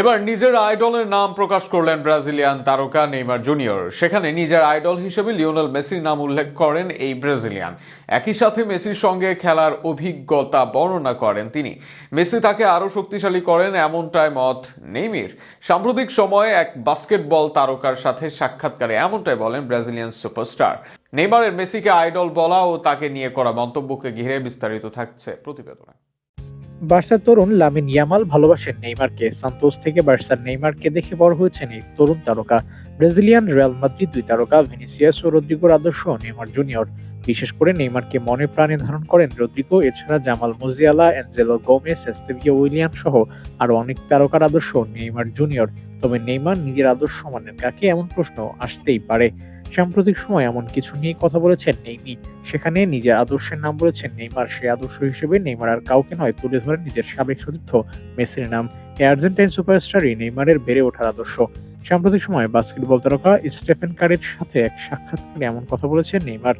এবার নিজের আইডলের নাম প্রকাশ করলেন ব্রাজিলিয়ান তারকা নেইমার জুনিয়র। সেখানে নিজের আইডল হিসেবে লিওনেল মেসির নাম উল্লেখ করেন এই ব্রাজিলিয়ান। একই সাথে মেসির সঙ্গে খেলার অভিজ্ঞতা বর্ণনা করেন তিনি। মেসি তাকে আরও শক্তিশালী করেন এমনটাই মত নেইমির। সাম্প্রতিক সময়ে এক বাস্কেটবল তারকার সাথে সাক্ষাৎকারে এমনটাই বলেন ব্রাজিলিয়ান সুপারস্টার। নেইমারের মেসিকে আইডল বলা ও তাকে নিয়ে করা মন্তব্যকে ঘিরে বিস্তারিত থাকছে প্রতিবেদনে। বার্সার তরুণ লামিন ইয়ামাল ভালোবাসেন নেইমারকে। সান্তোস থেকে বার্সার নেইমারকে দেখে বড় হয়েছেন এই তরুণ তারকা। ব্রাজিলিয়ান রিয়াল মাদ্রিদ দুই তারকা ভিনিসিয়াস ও রদ্রিগোর আদর্শ নেইমার জুনিয়র। বিশেষ করে নেইমারকে মনে প্রাণে ধারণ করেন রদ্রিগো, এছাড়া Jamal Musiala Angelo Gomes Estevao William সহ আরও অনেক তারকার আদর্শ নেইমার জুনিয়র। তবে নেইমার নিজের আদর্শ মানেন কাকে এমন প্রশ্ন আসতেই পারে। সাম্প্রতিক সময় এমন কিছু নিয়ে কথা বলেছেন নেইমি। সেখানে নিজের আদর্শের নাম বলেছেন নেইমার। সে আদর্শ হিসেবে নেইমার আর কাউকে নয়, তুলে ধরেন নিজের সাবেক সতীর্থ মেসির নাম। এই আর্জেন্টাইন সুপারস্টারই নেইমারের বেড়ে ওঠার আদর্শ। সাম্প্রতিক সময়ে বাস্কেটবল তারকা স্টেফেন কারের সাথে এক সাক্ষাৎকারে এমন কথা বলেছেন নেইমার।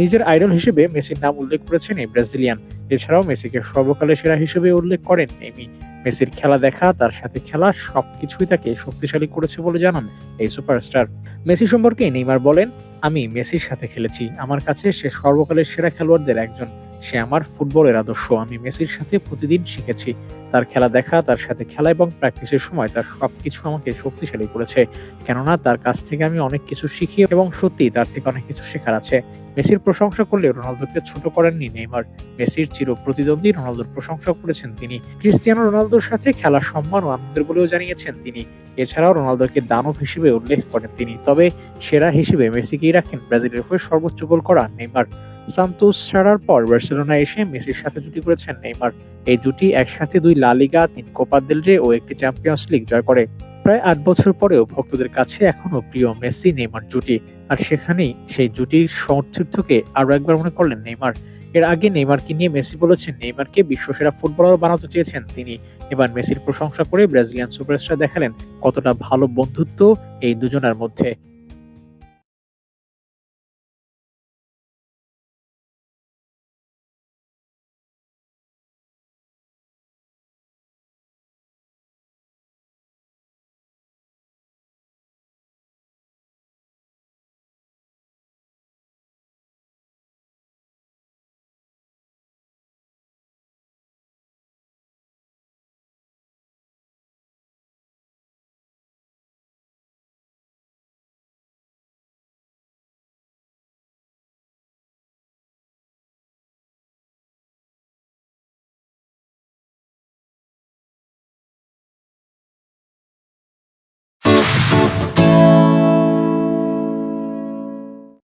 নিজের আইডল হিসেবে মেসির নাম উল্লেখ করেছেন এই ব্রাজিলিয়ান। এছাড়াও মেসিকে সর্বকালের সেরা হিসেবে উল্লেখ করেন নেইমি। মেসির খেলা দেখা, তার সাথে খেলা, সবকিছুই তাকে শক্তিশালী করেছে বলে জানান এই সুপারস্টার। মেসি সম্পর্কে নেইমার বলেন আমি মেসির সাথে খেলেছি। আমার কাছে সে সর্বকালের সেরা খেলোয়াড়দের একজন। সে আমার ফুটবলের আদর্শ। আমি মেসির সাথে প্রতিদিন শিখেছি। তার খেলা দেখা, তার সাথে খেলা এবং প্র্যাকটিসের সময় তার সবকিছু আমাকে শক্তিশালী করেছে। কেননা তার কাছ থেকে আমি অনেক কিছু শিখি এবং সত্যি তার থেকে অনেক কিছু শেখার আছে। মেসির প্রশংসা করলে রোনালদোকে ছোট করেননি নেইমার। মেসির চির প্রতিদ্বন্দ্বী রোনালদোর প্রশংসা করেছেন তিনি। ক্রিস্টিয়ানো রোনালদোর সাথে খেলার সম্মান ও আনন্দের বলেও জানিয়েছেন তিনি। এছাড়াও রোনালদোকে দানব হিসেবে উল্লেখ করেন তিনি। তবে সেরা হিসেবে মেসিকেই রাখেন ব্রাজিলের হয়ে সর্বোচ্চ গোল করা নেইমার। সান্তোস ছাড়ার পর বার্সেলোনা এসে মেসির সাথে জুটি করেছেন নেইমার। এই জুটি একসাথে দুই লা লিগা, তিন কোপা দেল রে ও একটি চ্যাম্পিয়ন্স লিগ জয় করে। প্রায় আট বছর পরেও ভক্তদের কাছে এখনও প্রিয় মেসি নেইমার জুটি। আর সেখানেই সেই জুটির সতীর্থকে আরও একবার মনে করলেন নেইমার। এর আগে নেইমারকে নিয়ে মেসি বলেছেন নেইমারকে বিশ্বসেরা ফুটবলার বানাতে চেয়েছেন তিনি। এবার মেসির প্রশংসা করে ব্রাজিলিয়ান সুপারস্টার দেখালেন কতটা ভালো বন্ধুত্ব এই দুজনের মধ্যে।